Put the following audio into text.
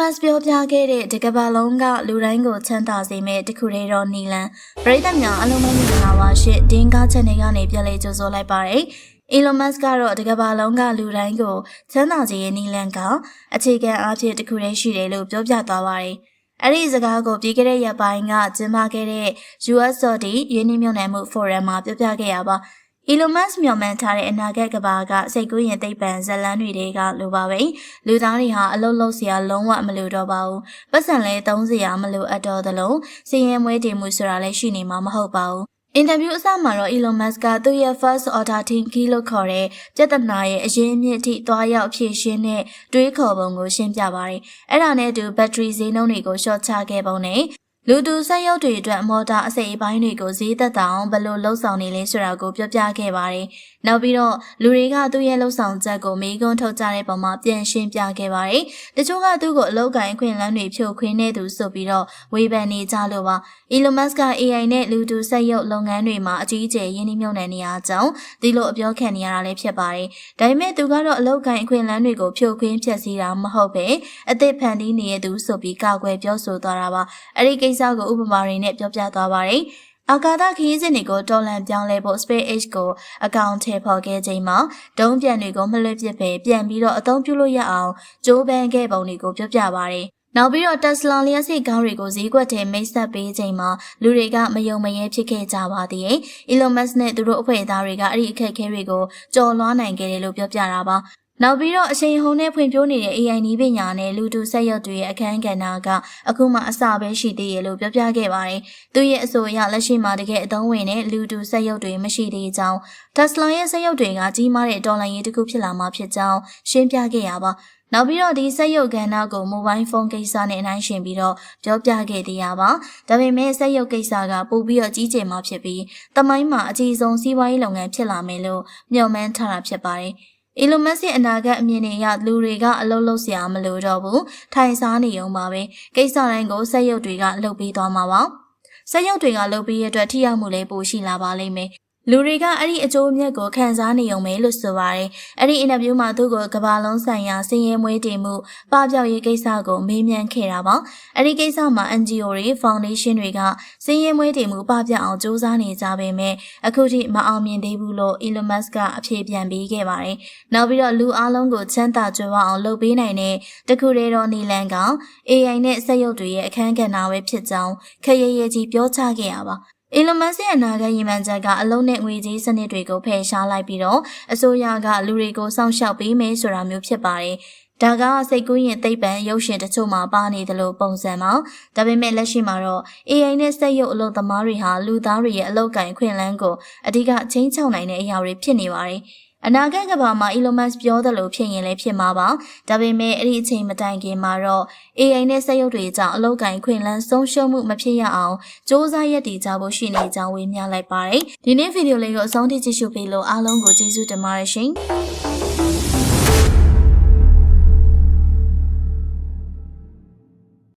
Musk ပြောပြခဲ့တဲ့ဒီကမ္ဘာလုံးကလူတိုင်းကိုချမ်းသာစေမယ့်တခုတည်းတော့နီလန်ပရိသတ်များအလုံးမင်္ဂလာပါရှင့်ဒင်းကားချက်နေကနေပြန်လေးကြိုဆိုလိုက်ပါတယ် Elon Musk ကတော့ဒီကမ္ဘာလုံးကလူတိုင်းကိုချမ်းသာစေရဲ့နီလန်ကအခြေခံအားဖြင့်တခုတည်းရှိတယ်လို့ပြောပြသွားပါတယ်အဲ့ဒီစကားကိုပြီးခဲ့တဲ့ရက်ပိုင်းကကျင်းပခဲ့တဲ့ US Saudi ရင်းနှီးမြှုပ်နှံမှု Forum မှာပြောပြခဲ့ရပါ Elon Musk မျှော်မှန်းထားတဲ့အနာဂတ်ကဘာကစိတ်ကူးရင်သိပ္ပံဇလန်းတွေတဲကလိုပါပဲ။လူသားတွေဟာအလုံးလုံးစရာလုံးဝမလိုတော့ပါဘူး။ပတ်စံလဲသုံးစရာမလိုအပ်တော့သလိုစည်ရင်မွေးတည်မှုဆိုတာလည်းရှိနေမှာမဟုတ်ပါဘူး။အင်တာဗျူးအစမှာတော့ Elon Musk ကသူ့ရဲ့ first order thinking လို့ခေါ်တဲ့ပြဿနာရဲ့အရင်းအမြစ်အထိသွားရောက်ဖြေရှင်းတဲ့တွေးခေါ်ပုံကိုရှင်းပြပါတယ်။အဲ့ဒါနဲ့အတူ battery ဈေးနှုန်းတွေကို short ချခဲ့ပုံနဲ့ လူတူဆက်ရုပ်တွေအတွက်မော်တာအစိပ်အပိုင်းတွေကိုဈေးသက်သာအောင်ဘယ်လိုလှုပ်ဆောင်နေလဲဆိုတာကိုပြောပြခဲ့ပါတယ်။နောက်ပြီးတော့လူတွေကသူ့ရဲ့လှုပ်ဆောင်ချက်ကိုမေးခွန်းထုတ်ကြတဲ့ပုံမှာပြန်ရှင်းပြခဲ့ပါတယ်။တချို့ကသူ့ကိုအလောက်ကိုင်းခွင့်လန်းတွေဖြိုခွင်းနေသူဆိုပြီးတော့ဝေဖန်နေကြလို့ပါ။ Elon Musk က AI နဲ့လူတူဆက်ရုပ်လုပ်ငန်းတွေမှာအကြီးအကျယ်ရင်းနှီးမြှုပ်နှံနေရကြောင်းဒီလိုအပြောခံနေရတာလည်းဖြစ်ပါတယ်။ဒါပေမဲ့သူကတော့အလောက်ကိုင်းအခွင့်အလန်းတွေကိုဖြိုခွင်းဖျက်ဆီးတာမဟုတ်ပဲအသစ်ဖန်တီးနေတဲ့သူဆိုပြီးကာကွယ်ပြောဆိုသွားတာပါ။အဲ့ဒီကိစ္စကိုဥပမာတွေနဲ့ပြောပြသွားပါတယ်။အာကာသခရီးစဉ်တွေကိုတော်လန်ပြောင်းလဲဖို့ SpaceX ကိုအကောင့်ထဲပေါ်ခဲ့ချိန်မှာဒုံးပြန်တွေကိုမလွတ်ပစ်ပဲပြန်ပြီးတော့အသုံးပြုလို့ရအောင်ကြိုးပမ်းခဲ့ပုံတွေကိုပြောပြပါရယ်။နောက်ပြီးတော့ Tesla လျှက်စစ်ကားတွေကိုဈေးကွက်ထဲမိတ်ဆက်ပေးချိန်မှာလူတွေကမယုံမရဲဖြစ်ခဲ့ကြပါသေးတယ်။ Elon Musk နဲ့သူတို့အဖွဲ့သားတွေကအဲ့ဒီအခက်အခဲတွေကိုကျော်လွှားနိုင်ခဲ့တယ်လို့ပြောပြတာပါ။ နောက်ပြီးတော့အချိန်ဟုန်နဲ့ဖွံ့ဖြိုးနေတဲ့ AI နည်းပညာနဲ့လူတူဆက်ရုပ်တွေရဲ့အခန်းကဏ္ဍကအခုမှအစပဲရှိသေးရလို့ပြောပြခဲ့ပါတယ်။သူရဲ့အဆိုအရလက်ရှိမှာတကယ်အသုံးဝင်တဲ့လူတူဆက်ရုပ်တွေမရှိသေးကြောင်း Tesla ရဲ့ဆက်ရုပ်တွေကကြီးမားတဲ့ဒေါ်လာရင်းတစ်ခုဖြစ်လာမှာဖြစ်ကြောင်းရှင်းပြခဲ့ရပါ။နောက်ပြီးတော့ဒီဆက်ရုပ်ကဏ္ဍကို mobile phone ကိစ္စနဲ့အနိုင်ရှင်ပြီးတော့ပြောပြခဲ့သေးရပါ။ဒါပေမဲ့ဆက်ရုပ်ကိစ္စကပိုပြီးတော့ကြီးကျယ်မှာဖြစ်ပြီးတမိုင်းမှာအကြီးဆုံးစီးပွားရေးလုပ်ငန်းဖြစ်လာမယ်လို့မျှော်မှန်းထားတာဖြစ်ပါတယ်။ Elon Musk ရဲ့အနာဂတ်အမြင်တွေအရလူတွေကအလုပ်လုပ်စရာမလိုတော့ဘူးထိုင်စားနေုံပါပဲကိစ္စတိုင်းကိုစက်ရုပ်တွေကလုပ်ပြီးသွားမှာပါစက်ရုပ်တွေကလုပ်ပြီးရတဲ့ထိရောက်မှုလည်းပိုရှိလာပါလိမ့်မယ် လူတွေကအဲ့ဒီအကျိုးအမြတ်ကိုခံစားနေုံပဲလို့ဆိုပါတယ်။အဲ့ဒီအင်တာဗျူးမှာသူ့ကိုကဘာလုံးဆိုင်ရာစည်ရဲမွေးတင်မှုပပျောက်ရေးကိစ္စကိုမေးမြန်းခဲ့တာပါ။အဲ့ဒီကိစ္စမှာ NGO တွေ Foundation တွေကစည်ရဲမွေးတင်မှုပပျောက်အောင်စူးစမ်းနေကြပေမဲ့အခုထိမအောင်မြင်သေးဘူးလို့ Elon Musk ကအဖြေပြန်ပေးခဲ့ပါတယ်။နောက်ပြီးတော့လူအလုံးကိုချမ်းသာကြွယ်ဝအောင်လုပ်ပေးနိုင်တဲ့တခုတည်းသောနီလန်ကောင် AI နဲ့စက်ရုပ်တွေရဲ့အခန်းကဏ္ဍပဲဖြစ်ကြောင်းခရရကြီးပြောချခဲ့ရပါ အီလွန်မတ်စ်ရဲ့အနာဂတ်ရည်မှန်းချက်ကအလုံးနဲ့ငွေကြီးစနစ်တွေကိုဖယ်ရှားလိုက်ပြီးတော့အစိုးရကလူတွေကိုစောင့်ရှောက်ပေးမယ်ဆိုတာမျိုးဖြစ်ပါတယ်။ဒါကစိတ်ကူးရင်သိပ္ပံရုပ်ရှင်တချို့မှာပါနေတယ်လို့ပုံစံပါ။ဒါပေမဲ့လက်ရှိမှာတော့ AI နဲ့စက်ရုပ်အလုပ်သမားတွေဟာလူသားတွေရဲ့အလုပ်ကိုင်ခွင့်လန်းကိုအဓိကချင်းချောက်နိုင်တဲ့အရာတွေဖြစ်နေပါတယ်။ အနာဂတ်ကဘာမှာ Elon Musk ပြောသလိုဖြစ်ရင်လည်းဖြစ်မှာပါ။ဒါပေမဲ့အဲ့ဒီအချိန်မတိုင်ခင်မှာတော့ AI နဲ့စက်ရုပ်တွေကြောင့်အလောက်ကိုင်ခွင့်လန်းဆုံးရှုံးမှုမဖြစ်ရအောင်စ조사ရက်တည်ကြဖို့ရှိနေကြောင်းဝေမျှလိုက်ပါတယ်။ဒီနေ့ဗီဒီယိုလေးကိုအဆုံးထိကြည့်ရှုပေးလို့အားလုံးကိုကျေးဇူးတင်ပါတယ်ရှင်။